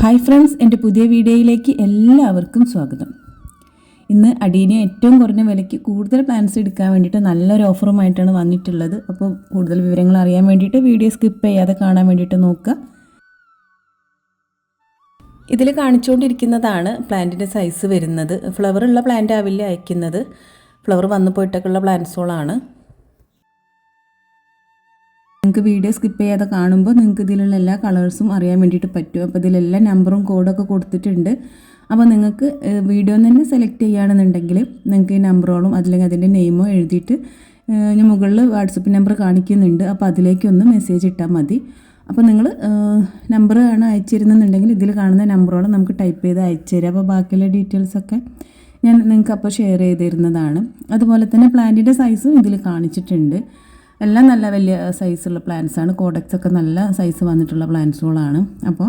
Hi friends എന്റെ പുതിയ വീഡിയോയിലേക്ക് എല്ലാവർക്കും സ്വാഗതം. ഇന്ന് അടീനെ ഏറ്റവും കുറഞ്ഞ വിലയ്ക്ക് കൂടുതൽ പ്ലാൻസ് എടുക്കാൻ വേണ്ടിയിട്ട് നല്ലൊരു ഓഫറുമായിട്ടാണ് വന്നിട്ടുള്ളത്. അപ്പോൾ കൂടുതൽ വിവരങ്ങൾ അറിയാൻ വേണ്ടിയിട്ട് വീഡിയോ സ്കിപ്പ് ചെയ്യാതെ കാണാൻ വേണ്ടിയിട്ട് നോക്കുക. ഇതിൽ കാണിച്ചുകൊണ്ടിരിക്കുന്നതാണ് പ്ലാന്റിന്റെ സൈസ് വരുന്നത്. ഫ്ലവർ ഉള്ള പ്ലാന്റ് ആവില്ല അയക്കുന്നത്. ഫ്ലവർ വന്നു പോയിട്ടൊക്കെയുള്ള പ്ലാന്റ്സുകളാണ് നിങ്ങൾക്ക് വീഡിയോ സ്കിപ്പ് ചെയ്യാതെ കാണുമ്പോൾ നിങ്ങൾക്ക് ഇതിലുള്ള എല്ലാ കളേഴ്സും അറിയാൻ വേണ്ടിയിട്ട് പറ്റും. അപ്പോൾ ഇതിലെല്ലാം നമ്പറും കോഡൊക്കെ കൊടുത്തിട്ടുണ്ട്. അപ്പോൾ നിങ്ങൾക്ക് വീഡിയോ തന്നെ സെലക്ട് ചെയ്യുകയാണെന്നുണ്ടെങ്കിൽ നിങ്ങൾക്ക് ഈ നമ്പറോളും അതില്ലെങ്കിൽ അതിന്റെ നെയിമോ എഴുതിയിട്ട് ഞാൻ മുകളിൽ വാട്സപ്പ് നമ്പർ കാണിക്കുന്നുണ്ട്. അപ്പോൾ അതിലേക്കൊന്ന് മെസ്സേജ് ഇട്ടാൽ മതി. അപ്പോൾ നിങ്ങൾ നമ്പർ ആണ് അയച്ചിരുന്നെന്നുണ്ടെങ്കിൽ ഇതിൽ കാണുന്ന നമ്പറോളം നമുക്ക് ടൈപ്പ് ചെയ്ത് അയച്ചു തരാം. അപ്പോൾ ബാക്കിയുള്ള ഡീറ്റെയിൽസൊക്കെ ഞാൻ നിങ്ങൾക്ക് അപ്പോൾ ഷെയർ ചെയ്തിരുന്നതാണ് അതുപോലെ തന്നെ പ്ലാന്റിന്റെ സൈസും ഇതിൽ കാണിച്ചിട്ടുണ്ട്. എല്ലാം നല്ല വലിയ സൈസുള്ള പ്ലാന്റ്സാണ് കോഡക്സ് ഒക്കെ നല്ല സൈസ് വന്നിട്ടുള്ള പ്ലാന്റ്സുകളാണ് അപ്പോൾ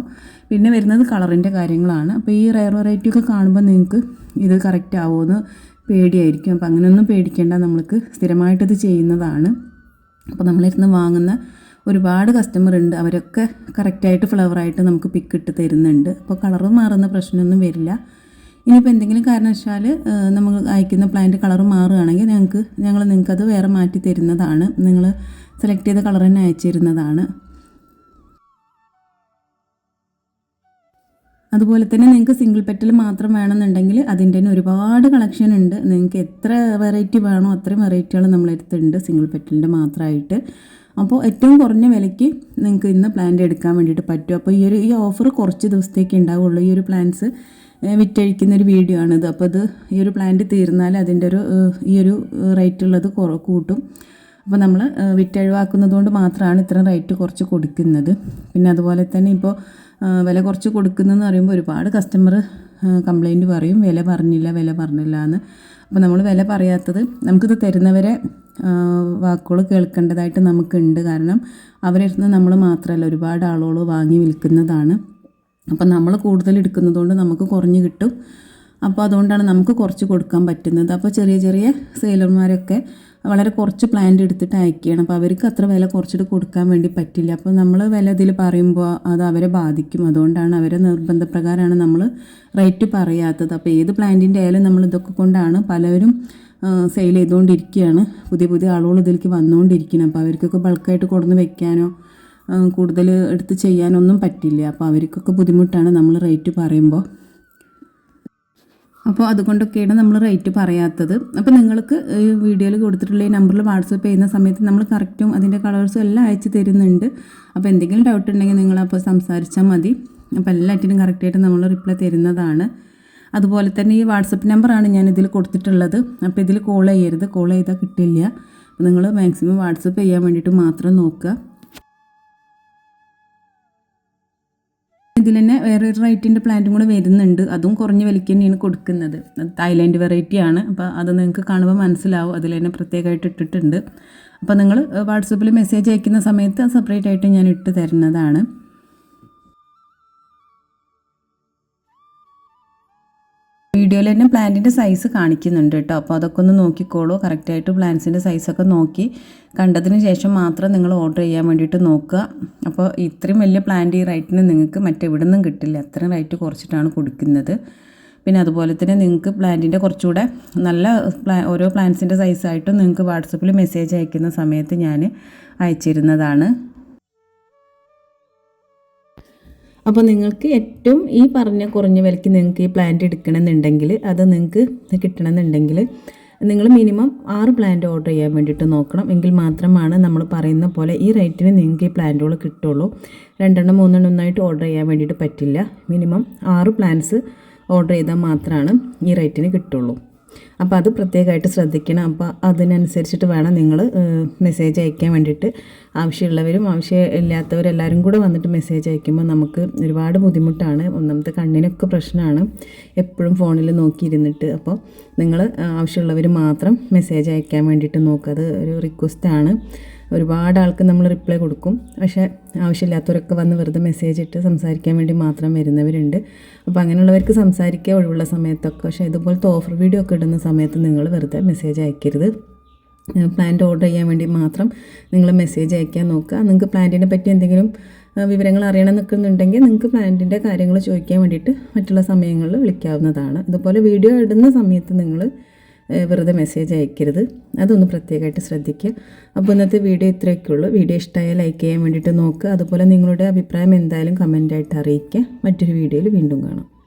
പിന്നെ വരുന്നത് കളറിന്റെ കാര്യങ്ങളാണ്. അപ്പോൾ ഈ റയർ വെറൈറ്റി ഒക്കെ കാണുമ്പോൾ നിങ്ങൾക്ക് ഇത് കറക്റ്റ് ആവുമെന്ന് പേടിയായിരിക്കും. അപ്പോൾ അങ്ങനെയൊന്നും പേടിക്കേണ്ട. നമ്മൾക്ക് സ്ഥിരമായിട്ടിത് ചെയ്യുന്നതാണ്. അപ്പോൾ നമ്മളിരുന്ന് വാങ്ങുന്ന ഒരുപാട് കസ്റ്റമർ ഉണ്ട്. അവരൊക്കെ കറക്റ്റായിട്ട് ഫ്ലവറായിട്ട് നമുക്ക് പിക്ക് ഇട്ട് തരുന്നുണ്ട്. അപ്പോൾ കളറ് മാറുന്ന പ്രശ്നമൊന്നും വരില്ല. ഇനിയിപ്പോൾ എന്തെങ്കിലും കാരണവശാൽ നമ്മൾ അയക്കുന്ന പ്ലാന്റ് കളർ മാറുകയാണെങ്കിൽ ഞങ്ങൾക്ക് ഞങ്ങൾ നിങ്ങൾക്കത് വേറെ മാറ്റി തരുന്നതാണ്. നിങ്ങൾ സെലക്ട് ചെയ്ത കളർ തന്നെ അയച്ചു തരുന്നതാണ്. അതുപോലെ തന്നെ നിങ്ങൾക്ക് സിംഗിൾ പെറ്റൽ മാത്രം വേണമെന്നുണ്ടെങ്കിൽ അതിന്റെ തന്നെ ഒരുപാട് കളക്ഷൻ ഉണ്ട്. നിങ്ങൾക്ക് എത്ര വെറൈറ്റി വേണോ അത്രയും വെറൈറ്റികൾ നമ്മളെടുത്തുണ്ട് സിംഗിൾ പെറ്റലിന്റെ മാത്രമായിട്ട് അപ്പോൾ ഏറ്റവും കുറഞ്ഞ വിലയ്ക്ക് നിങ്ങൾക്ക് ഇന്ന് പ്ലാന്റ് എടുക്കാൻ വേണ്ടിയിട്ട് പറ്റും. അപ്പോൾ ഈ ഒരു ഈ ഓഫർ കുറച്ച് ദിവസത്തേക്ക് ഉണ്ടാവുള്ളൂ. ഈ ഒരു പ്ലാന്റ്സ് വിറ്റഴിക്കുന്ന ഒരു വീഡിയോ ആണിത്. അപ്പോൾ ഇത് ഈ ഒരു പ്ലാന്റ് തീർന്നാൽ അതിന്റെ ഒരു ഈ ഒരു റേറ്റ് ഉള്ളത് കൂട്ടും. അപ്പോൾ നമ്മൾ വിറ്റഴിവാക്കുന്നത് കൊണ്ട് മാത്രമാണ് ഇത്രയും റേറ്റ് കുറച്ച് കൊടുക്കുന്നത്. പിന്നെ അതുപോലെ തന്നെ ഇപ്പോൾ വില കുറച്ച് കൊടുക്കുന്നതെന്ന് പറയുമ്പോൾ ഒരുപാട് കസ്റ്റമർ കംപ്ലൈന്റ് പറയും. വില പറഞ്ഞില്ല വില പറഞ്ഞില്ല എന്ന്. അപ്പോൾ നമ്മൾ വില പറയാത്തത് നമുക്കിത് തരുന്നവരെ വാക്കുകൾ കേൾക്കേണ്ടതായിട്ട് നമുക്കുണ്ട്. കാരണം അവരിരുന്ന് നമ്മൾ മാത്രമല്ല ഒരുപാട് ആളുകൾ വാങ്ങി വിൽക്കുന്നതാണ്. അപ്പം നമ്മൾ കൂടുതൽ എടുക്കുന്നതുകൊണ്ട് നമുക്ക് കുറഞ്ഞ് കിട്ടും. അപ്പോൾ അതുകൊണ്ടാണ് നമുക്ക് കുറച്ച് കൊടുക്കാൻ പറ്റുന്നത്. അപ്പോൾ ചെറിയ ചെറിയ സെയിലർമാരൊക്കെ വളരെ കുറച്ച് പ്ലാന്റ് എടുത്തിട്ട് അയക്കുകയാണ്. അപ്പോൾ അവർക്ക് അത്ര വില കുറച്ചിട്ട് കൊടുക്കാൻ വേണ്ടി പറ്റില്ല. അപ്പോൾ നമ്മൾ വില ഇതിൽ പറയുമ്പോൾ അത് അവരെ ബാധിക്കും. അതുകൊണ്ടാണ് അവരെ നിർബന്ധപ്രകാരമാണ് നമ്മൾ റേറ്റ് പറയാത്തത്. അപ്പോൾ ഏത് പ്ലാന്റിന്റെ ആയാലും നമ്മൾ ഇതൊക്കെ കൊണ്ടാണ് പലവരും സെയിൽ ചെയ്തുകൊണ്ടിരിക്കുകയാണ്. പുതിയ പുതിയ ആളുകൾ ഇതിലേക്ക് വന്നുകൊണ്ടിരിക്കുന്നത് അപ്പോൾ അവർക്കൊക്കെ ബൾക്കായിട്ട് കൊടുന്ന് വെക്കാനോ കൂടുതൽ എടുത്ത് ചെയ്യാനൊന്നും പറ്റില്ല. അപ്പോൾ അവർക്കൊക്കെ ബുദ്ധിമുട്ടാണ് നമ്മൾ റേറ്റ് പറയുമ്പോൾ. അപ്പോൾ അതുകൊണ്ടൊക്കെയാണ് നമ്മൾ റേറ്റ് പറയാത്തത്. അപ്പോൾ നിങ്ങൾക്ക് ഈ വീഡിയോയിൽ കൊടുത്തിട്ടുള്ള ഈ നമ്പറിൽ വാട്സപ്പ് ചെയ്യുന്ന സമയത്ത് നമ്മൾ കറക്റ്റും അതിന്റെ കളേഴ്സും എല്ലാം അയച്ചു തരുന്നുണ്ട്. അപ്പോൾ എന്തെങ്കിലും ഡൗട്ട് ഉണ്ടെങ്കിൽ നിങ്ങളപ്പോൾ സംസാരിച്ചാൽ മതി. അപ്പോൾ എല്ലാറ്റിനും കറക്റ്റായിട്ട് നമ്മൾ റിപ്ലൈ തരുന്നതാണ്. അതുപോലെ തന്നെ ഈ വാട്സപ്പ് നമ്പറാണ് ഞാൻ ഇതിൽ കൊടുത്തിട്ടുള്ളത്. അപ്പോൾ ഇതിൽ കോൾ ചെയ്യരുത്. കോൾ ചെയ്താൽ കിട്ടില്ല. അപ്പോൾ നിങ്ങൾ മാക്സിമം വാട്സപ്പ് ചെയ്യാൻ വേണ്ടിയിട്ട് മാത്രം നോക്കുക. ഇതിൽ തന്നെ വേറൊരു റൈറ്റിന്റെ പ്ലാന്റും കൂടെ വരുന്നുണ്ട്. അതും കുറഞ്ഞ വിലയ്ക്ക് തന്നെയാണ് കൊടുക്കുന്നത്. തായ്ലാൻഡ് വെറൈറ്റിയാണ് അപ്പോൾ അത് നിങ്ങൾക്ക് കാണുമ്പോൾ മനസ്സിലാവും. അതിൽ തന്നെ പ്രത്യേകമായിട്ട് ഇട്ടിട്ടുണ്ട്. അപ്പോൾ നിങ്ങൾ വാട്സപ്പിൽ മെസ്സേജ് അയക്കുന്ന സമയത്ത് സെപ്പറേറ്റ് ആയിട്ട് ഞാൻ ഇട്ട് തരുന്നതാണ്. വീഡിയോയിൽ തന്നെ പ്ലാന്റിന്റെ സൈസ് കാണിക്കുന്നുണ്ട് കേട്ടോ. അപ്പോൾ അതൊക്കെ ഒന്ന് നോക്കിക്കോളൂ. കറക്റ്റായിട്ട് പ്ലാന്റ്സിന്റെ സൈസൊക്കെ നോക്കി കണ്ടതിന് ശേഷം മാത്രം നിങ്ങൾ ഓർഡർ ചെയ്യാൻ വേണ്ടിയിട്ട് നോക്കുക. അപ്പോൾ ഇത്രയും വലിയ പ്ലാന്റ് ഈ റൈറ്റിന് നിങ്ങൾക്ക് മറ്റെവിടെ നിന്നും കിട്ടില്ല. അത്രയും റൈറ്റ് കുറച്ചിട്ടാണ് കൊടുക്കുന്നത്. പിന്നെ അതുപോലെ തന്നെ നിങ്ങൾക്ക് പ്ലാന്റിന്റെ കുറച്ചുകൂടെ നല്ല പ്ലാ ഓരോ പ്ലാന്റ്സിന്റെ സൈസായിട്ടും നിങ്ങൾക്ക് വാട്സപ്പിൽ മെസ്സേജ് അയക്കുന്ന സമയത്ത് ഞാൻ അയച്ചിരുന്നതാണ്. അപ്പോൾ നിങ്ങൾക്ക് ഏറ്റവും ഈ പറഞ്ഞ കുറഞ്ഞ വിലയ്ക്ക് നിങ്ങൾക്ക് ഈ പ്ലാന്റ് എടുക്കണമെന്നുണ്ടെങ്കിൽ അത് നിങ്ങൾക്ക് കിട്ടണമെന്നുണ്ടെങ്കിൽ നിങ്ങൾ മിനിമം ആറ് പ്ലാന്റ് ഓർഡർ ചെയ്യാൻ വേണ്ടിയിട്ട് നോക്കണം. എങ്കിൽ മാത്രമാണ് നമ്മൾ പറയുന്ന പോലെ ഈ റേറ്റിന് നിങ്ങൾക്ക് ഈ പ്ലാന്റുകൾ കിട്ടുള്ളൂ. രണ്ടെണ്ണം മൂന്നെണ്ണം ഒന്നായിട്ട് ഓർഡർ ചെയ്യാൻ വേണ്ടിയിട്ട് പറ്റില്ല. മിനിമം ആറ് പ്ലാന്റ്സ് ഓർഡർ ചെയ്താൽ മാത്രമാണ് ഈ റേറ്റിന് കിട്ടുള്ളൂ. അപ്പോൾ അത് പ്രത്യേകമായിട്ട് ശ്രദ്ധിക്കണം. അപ്പോൾ അതിനനുസരിച്ചിട്ട് വേണം നിങ്ങൾ മെസ്സേജ് അയക്കാൻ വേണ്ടിയിട്ട്. ആവശ്യമുള്ളവരും ആവശ്യമില്ലാത്തവരും എല്ലാവരും കൂടെ വന്നിട്ട് മെസ്സേജ് അയക്കുമ്പോൾ നമുക്ക് ഒരുപാട് ബുദ്ധിമുട്ടാണ്. ഒന്നാമത്തെ കണ്ണിനൊക്കെ പ്രശ്നമാണ്. എപ്പോഴും ഫോണിൽ നോക്കിയിരുന്നിട്ട്. അപ്പോൾ നിങ്ങൾ ആവശ്യമുള്ളവർ മാത്രം മെസ്സേജ് അയക്കാൻ വേണ്ടിയിട്ട് നോക്കുക. അത് ഒരു റിക്വസ്റ്റാണ് ഒരുപാട് ആൾക്ക് നമ്മൾ റിപ്ലൈ കൊടുക്കും. പക്ഷേ ആവശ്യമില്ലാത്തവരൊക്കെ വന്ന് വെറുതെ മെസ്സേജ് ഇട്ട് സംസാരിക്കാൻ വേണ്ടി മാത്രം വരുന്നവരുണ്ട്. അപ്പോൾ അങ്ങനെയുള്ളവർക്ക് സംസാരിക്കുക ഒഴിവുള്ള സമയത്തൊക്കെ പക്ഷേ ഇതുപോലത്തെ ഓഫർ വീഡിയോ ഒക്കെ ഇടുന്ന സമയത്ത് നിങ്ങൾ വെറുതെ മെസ്സേജ് അയക്കരുത്. പ്ലാന്റ് ഓർഡർ ചെയ്യാൻ വേണ്ടി മാത്രം നിങ്ങൾ മെസ്സേജ് അയക്കാൻ നോക്കുക. നിങ്ങൾക്ക് പ്ലാന്റിനെ പറ്റി എന്തെങ്കിലും വിവരങ്ങൾ അറിയണം നിൽക്കുന്നുണ്ടെങ്കിൽ നിങ്ങൾക്ക് പ്ലാന്റിന്റെ കാര്യങ്ങൾ ചോദിക്കാൻ വേണ്ടിയിട്ട് മറ്റുള്ള സമയങ്ങളിൽ വിളിക്കാവുന്നതാണ്. ഇതുപോലെ വീഡിയോ ഇടുന്ന സമയത്ത് നിങ്ങൾ വെറുതെ മെസ്സേജ് അയക്കരുത്. അതൊന്ന് പ്രത്യേകമായിട്ട് ശ്രദ്ധിക്കുക. അപ്പോൾ ഇന്നത്തെ വീഡിയോ ഇത്രയൊക്കെ ഉള്ളൂ. വീഡിയോ ഇഷ്ടമായ ലൈക്ക് ചെയ്യാൻ വേണ്ടിയിട്ട് നോക്കുക. അതുപോലെ നിങ്ങളുടെ അഭിപ്രായം എന്തായാലും കമന്റായിട്ട് അറിയിക്കുക. മറ്റൊരു വീഡിയോയിൽ വീണ്ടും കാണാം.